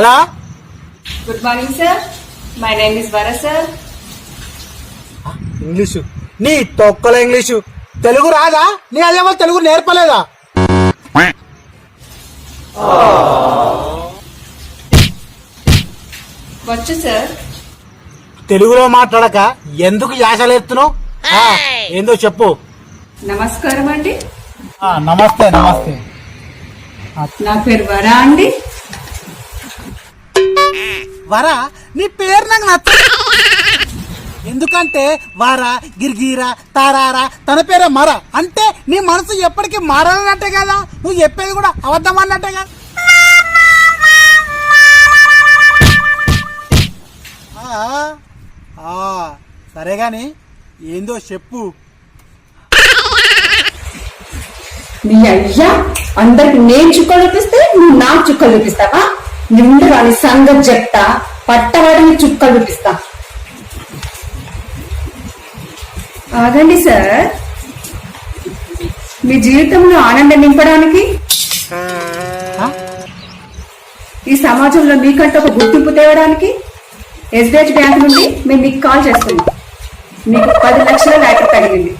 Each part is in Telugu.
Hello good morning sir my name is వర సార్ ఇంగ్లీషు నీ తొక్కల ఇంగ్లీషు తెలుగు రాదా? నీ అదేమో తెలుగు నేర్పలేదా? వచ్చు సార్ తెలుగులో మాట్లాడక ఎందుకు యాసలేస్తున్నావు ఏందో చెప్పు. నమస్కారం అండి. ఆ, నమస్తే నమస్తే. నా పేరు వరా అండి. వరా నీ పేరు నాకు నచ్చ ఎందుకంటే వారా గిరిగీరా తారారా తన పేరే మర. అంటే నీ మనసు ఎప్పటికీ మారాలన్నట్టే కదా? నువ్వు చెప్పేది కూడా అబద్ధం అన్నట్టే కదా? ఆ, ఆ, సరే గాని ఏందో చెప్పు. నీ అయ్యా అందరికి నేను చుక్కలు చూపిస్తే నువ్వు నా చుక్కలు చూపిస్తావా? నిండు రాని సంగతి చెప్తా పట్టవాడిని చుక్కలు చూపిస్తా ఆగండి సార్. మీ జీవితంలో ఆనందం నింపడానికి ఆ? ఈ సమాజంలో మీకంటే ఒక గుర్తింపు తేవడానికి ఎస్బీహెచ్ బ్యాంక్ నుండి మేము మీకు కాల్ చేస్తున్నాం. మీకు పది లక్షల ల్యాటర్ తగిలింది.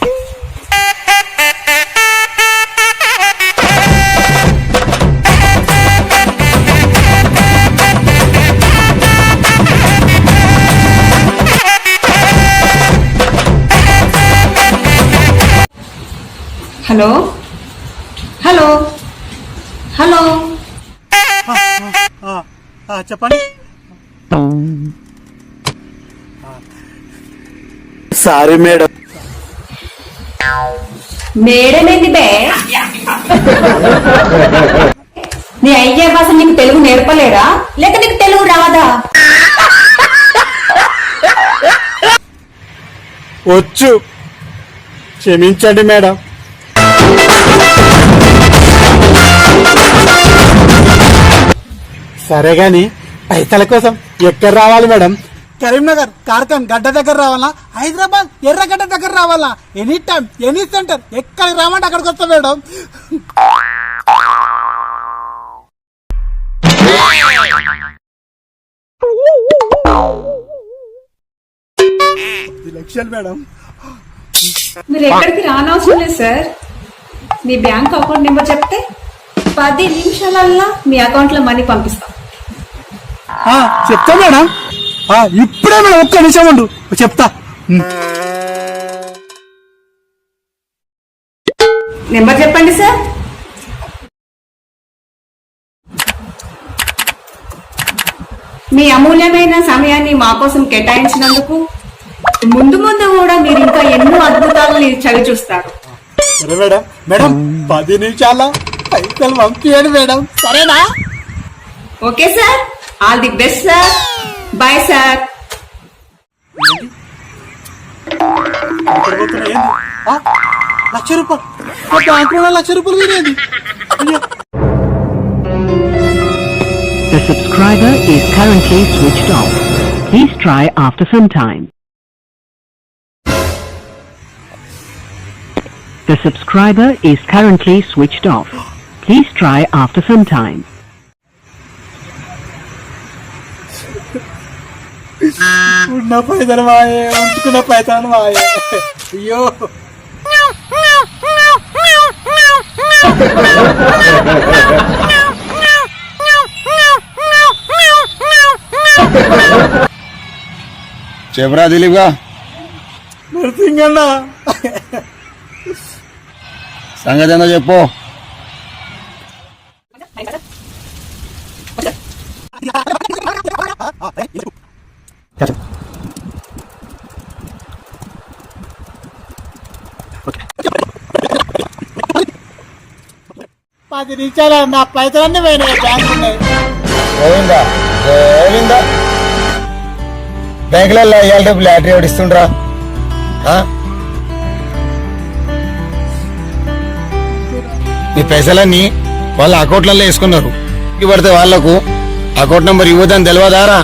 హలో? హలో? హలో? ఆ, ఆ, చెప్పండి. Sorry madam. మేడమేంది బే? నీ అయ్యే భాష నీకు తెలుగు నేర్పలేదా? లేక నీకు తెలుగు రాదా? వచ్చు. క్షమించండి మేడం. సరే గాని పైసల కోసం ఎక్కడ రావాలి మేడం? కరీంనగర్ కార్ఖాన్ గడ్డ దగ్గర రావాలా? హైదరాబాద్ ఎర్రగడ్డ దగ్గర రావాలా? ఎనీ టైం ఎనీ సెంటర్ ఎక్కడికి రామంటే అక్కడికి వస్తా మేడం. లక్షలు మేడం. మీరు ఎక్కడికి రానవసరం లేదు సార్. మీ బ్యాంక్ అకౌంట్ నెంబర్ చెప్తే పది నిమిషాలల్లా మీ అకౌంట్లో మనీ పంపిస్తాం. చెప్తా మేడం. ఆ, ఇప్పుడే మేడం ఒక్క నిమిషం ఉండు. చెప్తా. నెంబర్ చెప్పండి సార్. మీ అమూల్యమైన సమయాన్ని మా కోసం కేటాయించినందుకు ముందు ముందు కూడా మీరు ఇంకా ఎన్నో అద్భుతాలని చవి చూస్తారు. సరే మేడం. మేడం పది నిమిషాల పైసలు పంపించండి మేడం. సరేనా? Okay sir. All the best sir bye sir ఎక్కడ పోతున్నా ఏంది? ఆ, లక్ష రూపాయలు మా బ్యాంకులో లక్ష రూపాయలు వినేది అయ్యో The subscriber is currently switched off. Please try after some time. The subscriber is currently switched off. Please try after some time. ఉన్న పైసలు మాయే ఉంచుకున్న పైసలు మాయే అయ్యో చెప్పరా దిలీప్గా నరసింగ్ అన్న సంగతి ఏందో చెప్పు పది నిమిషాలు నా పైసలన్నీ పోయినాయి? బ్యాంక్ ఉన్నాయి. గోవిందా గోవిందా. బ్యాంకులలో ఇవాళ రేపు లాటరీ ఒకటి ఇస్తుండ్రా? ఈ పైసలన్నీ వాళ్ళ అకౌంట్లలో వేసుకున్నారు. పడితే వాళ్ళకు అకౌంట్ నెంబర్ ఇవ్వదని తెలియదారా